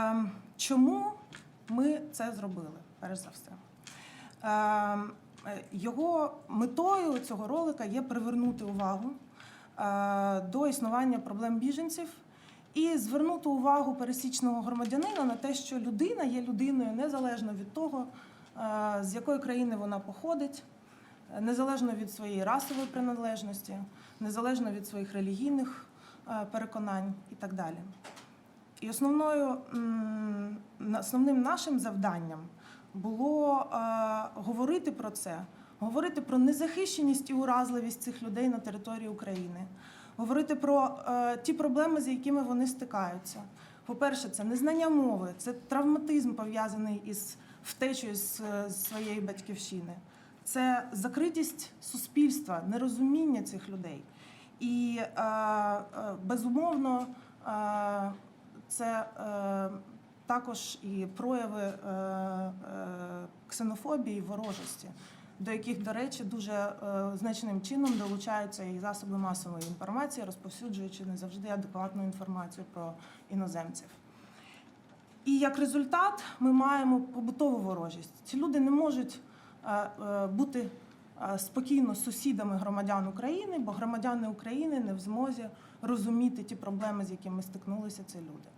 Ем, Чому ми це зробили? Перш за все. Ем, е, Його метою цього ролика є привернути увагу е, до існування проблем біженців і звернути увагу пересічного громадянина на те, що людина є людиною незалежно від того, е, з якої країни вона походить, незалежно від своєї расової приналежності, незалежно від своїх релігійних переконань і так далі. І основною основним нашим завданням було е, говорити про це, говорити про незахищеність і уразливість цих людей на території України, говорити про е, ті проблеми, з якими вони стикаються. По-перше, це незнання мови, це травматизм пов'язаний із втечею з, е, своєї батьківщини, це закритість суспільства, нерозуміння цих людей. І безумовно. Це е, також і прояви е, е, ксенофобії, ворожості, до яких, до речі, дуже значним чином долучаються і засоби масової інформації, розповсюджуючи не завжди адекватну інформацію про іноземців. І як результат ми маємо побутову ворожість. Ці люди не можуть бути спокійно сусідами громадян України, бо громадяни України не в змозі розуміти ті проблеми, з якими стикнулися ці люди.